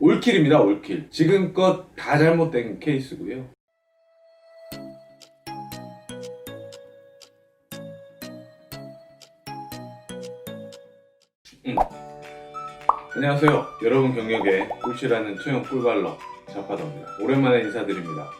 올킬입니다, 올킬. 지금껏 다 잘못된 케이스고요. 음. 안녕하세요. 여러분 경력에 꿀씨라는 투영 꿀발러 자파더입니다. 오랜만에 인사드립니다.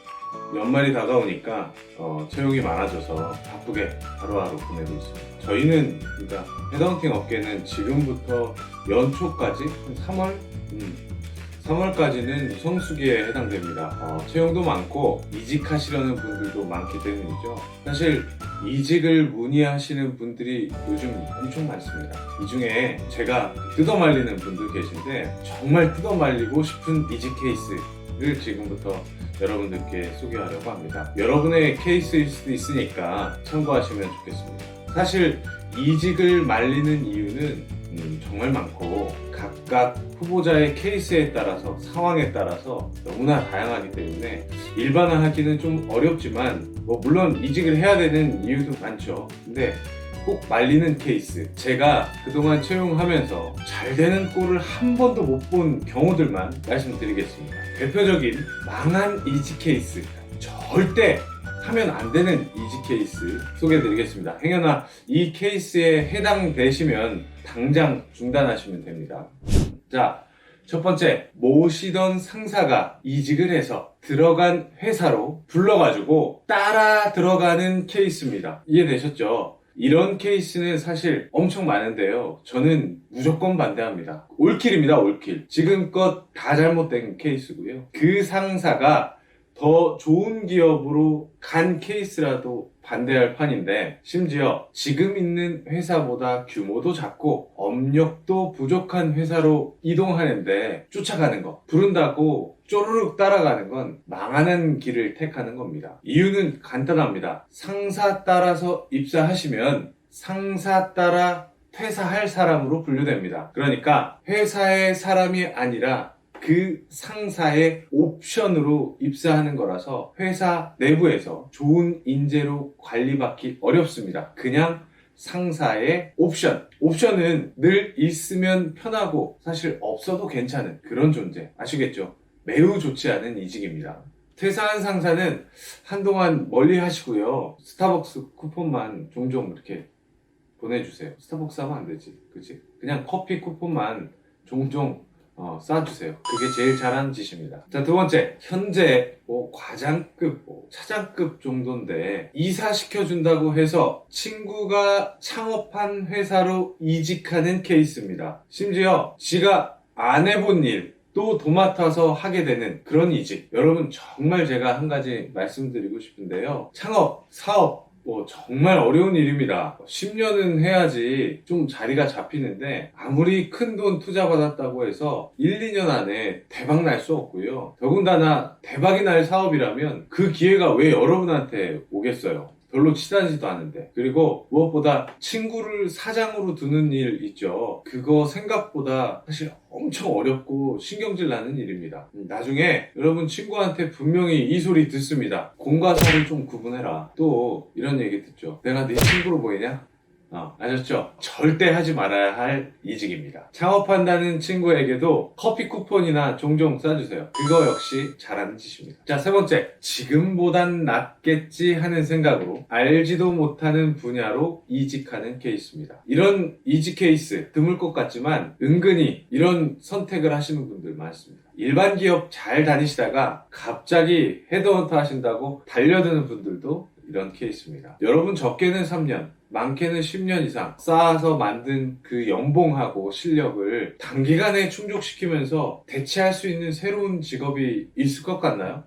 연말이 다가오니까 어, 채용이 많아져서 바쁘게 하루하루 보내고 있습니다. 저희는 그러니까 헤드헌팅 업계는 지금부터 연초까지 한 3월, 음, 3월까지는 성수기에 해당됩니다. 어, 채용도 많고 이직하시려는 분들도 많기 때문이죠. 사실 이직을 문의하시는 분들이 요즘 엄청 많습니다. 이 중에 제가 뜯어말리는 분들 계신데 정말 뜯어말리고 싶은 이직 케이스를 지금부터 여러분들께 소개하려고 합니다. 여러분의 케이스일 수도 있으니까 참고하시면 좋겠습니다. 사실 이직을 말리는 이유는 음, 정말 많고 각각 후보자의 케이스에 따라서 상황에 따라서 너무나 다양하기 때문에 일반화하기는 좀 어렵지만 뭐 물론 이직을 해야 되는 이유도 많죠. 근데 꼭 말리는 케이스 제가 그동안 채용하면서 잘 되는 꼴을 한 번도 못 본 경우들만 말씀드리겠습니다. 대표적인 망한 이직 케이스 절대 하면 안 되는 이직 케이스 소개해드리겠습니다. 행여나 이 케이스에 해당되시면 당장 중단하시면 됩니다. 자, 첫 번째, 모시던 상사가 이직을 해서 들어간 회사로 불러가지고 따라 들어가는 케이스입니다. 이해되셨죠? 이런 케이스는 사실 엄청 많은데요. 저는 무조건 반대합니다. 올킬입니다, 올킬. 지금껏 다 잘못된 케이스고요. 그 상사가 더 좋은 기업으로 간 케이스라도 반대할 판인데 심지어 지금 있는 회사보다 규모도 작고 업력도 부족한 회사로 이동하는데 쫓아가는 거 부른다고 쪼르륵 따라가는 건 망하는 길을 택하는 겁니다. 이유는 간단합니다. 상사 따라서 입사하시면 상사 따라 퇴사할 사람으로 분류됩니다. 그러니까 회사의 사람이 아니라 그 상사의 옵션으로 입사하는 거라서 회사 내부에서 좋은 인재로 관리받기 어렵습니다. 그냥 상사의 옵션. 옵션은 늘 있으면 편하고 사실 없어도 괜찮은 그런 존재. 아시겠죠? 매우 좋지 않은 이직입니다. 퇴사한 상사는 한동안 멀리 하시고요. 스타벅스 쿠폰만 종종 이렇게 보내주세요. 스타벅스 하면 안 되지. 그치? 그냥 커피 쿠폰만 종종 어, 쏴주세요. 그게 제일 잘하는 짓입니다. 자, 두 번째. 현재 뭐 과장급, 뭐 차장급 정도인데 이사시켜준다고 해서 친구가 창업한 회사로 이직하는 케이스입니다. 심지어 지가 안 해본 일, 또 도맡아서 하게 되는 그런 이직. 여러분 정말 제가 한 가지 말씀드리고 싶은데요. 창업, 사업, 뭐 정말 어려운 일입니다. 10년은 해야지 좀 자리가 잡히는데 아무리 큰 돈 투자 받았다고 해서 1, 2년 안에 대박 날 수 없고요. 더군다나 대박이 날 사업이라면 그 기회가 왜 여러분한테 오겠어요? 별로 치다지도 않은데. 그리고 무엇보다 친구를 사장으로 두는 일 있죠. 그거 생각보다 사실 엄청 어렵고 신경질 나는 일입니다. 음, 나중에 여러분 친구한테 분명히 이 소리 듣습니다. 공과 사를 좀 구분해라. 또 이런 얘기 듣죠. 내가 네 친구로 보이냐? 어, 아셨죠? 절대 하지 말아야 할 이직입니다. 창업한다는 친구에게도 커피 쿠폰이나 종종 쏴주세요. 그거 역시 잘하는 짓입니다. 자, 세 번째. 지금보단 낫겠지 하는 생각으로 알지도 못하는 분야로 이직하는 케이스입니다. 이런 이직 케이스 드물 것 같지만 은근히 이런 선택을 하시는 분들 많습니다. 일반 기업 잘 다니시다가 갑자기 헤드헌터 하신다고 달려드는 분들도 이런 케이스입니다. 여러분 적게는 3년, 많게는 10년 이상 쌓아서 만든 그 연봉하고 실력을 단기간에 충족시키면서 대체할 수 있는 새로운 직업이 있을 것 같나요?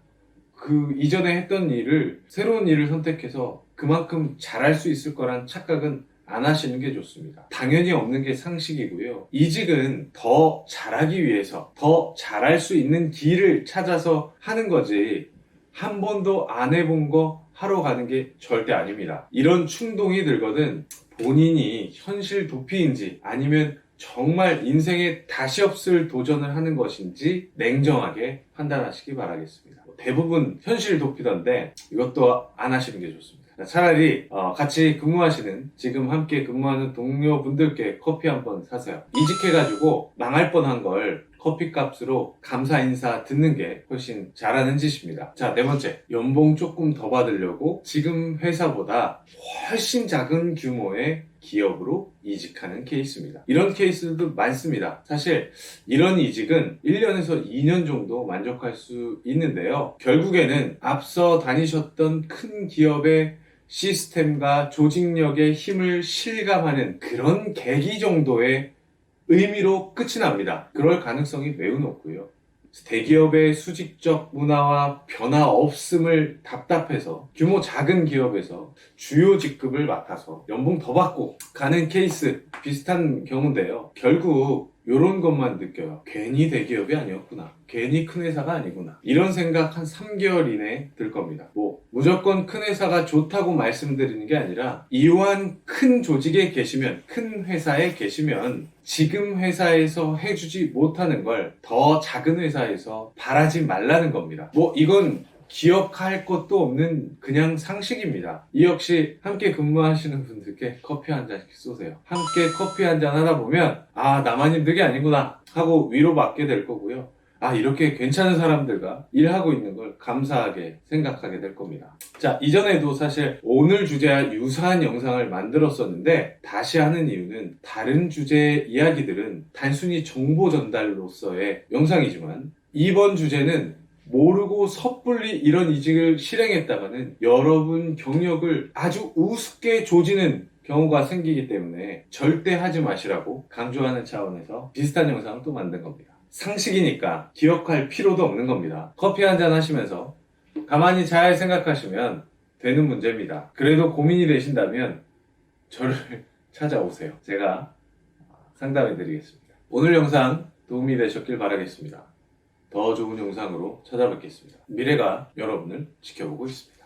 그 이전에 했던 일을 새로운 일을 선택해서 그만큼 잘할 수 있을 거란 착각은 안 하시는 게 좋습니다. 당연히 없는 게 상식이고요. 이직은 더 잘하기 위해서 더 잘할 수 있는 길을 찾아서 하는 거지 한 번도 안 해본 거 하러 가는 게 절대 아닙니다. 이런 충동이 들거든 본인이 현실 도피인지 아니면 정말 인생에 다시 없을 도전을 하는 것인지 냉정하게 판단하시기 바라겠습니다. 대부분 현실 도피던데 이것도 안 하시는 게 좋습니다. 차라리 어, 같이 근무하시는 지금 함께 근무하는 동료분들께 커피 한번 사세요. 이직해가지고 망할 뻔한 걸 커피 값으로 감사 인사 듣는 게 훨씬 잘하는 짓입니다. 자, 네 번째. 연봉 조금 더 받으려고 지금 회사보다 훨씬 작은 규모의 기업으로 이직하는 케이스입니다. 이런 케이스도 많습니다. 사실 이런 이직은 1년에서 2년 정도 만족할 수 있는데요. 결국에는 앞서 다니셨던 큰 기업의 시스템과 조직력의 힘을 실감하는 그런 계기 정도의 의미로 끝이 납니다. 그럴 가능성이 매우 높고요. 대기업의 수직적 문화와 변화 없음을 답답해서 규모 작은 기업에서 주요 직급을 맡아서 연봉 더 받고 가는 케이스 비슷한 경우인데요. 결국 이런 것만 느껴요. 괜히 대기업이 아니었구나. 괜히 큰 회사가 아니구나. 이런 생각 한 3개월 이내에 들 겁니다. 뭐, 무조건 큰 회사가 좋다고 말씀드리는 게 아니라, 이러한 큰 조직에 계시면, 큰 회사에 계시면, 지금 회사에서 해주지 못하는 걸 더 작은 회사에서 바라지 말라는 겁니다. 뭐, 이건 기억할 것도 없는 그냥 상식입니다. 이 역시 함께 근무하시는 분들께 커피 한 잔씩 쏘세요. 함께 커피 한 잔 하다 보면 아 나만 힘든 게 아니구나 하고 위로받게 될 거고요. 아 이렇게 괜찮은 사람들과 일하고 있는 걸 감사하게 생각하게 될 겁니다. 자 이전에도 사실 오늘 주제와 유사한 영상을 만들었었는데 다시 하는 이유는 다른 주제의 이야기들은 단순히 정보 전달로서의 영상이지만 이번 주제는 모르고 섣불리 이런 이직을 실행했다가는 여러분 경력을 아주 우습게 조지는 경우가 생기기 때문에 절대 하지 마시라고 강조하는 차원에서 비슷한 영상을 또 만든 겁니다. 상식이니까 기억할 필요도 없는 겁니다. 커피 한 잔 하시면서 가만히 잘 생각하시면 되는 문제입니다. 그래도 고민이 되신다면 저를 찾아오세요. 제가 상담해 드리겠습니다. 오늘 영상 도움이 되셨길 바라겠습니다. 더 좋은 영상으로 찾아뵙겠습니다. 미래가 여러분을 지켜보고 있습니다.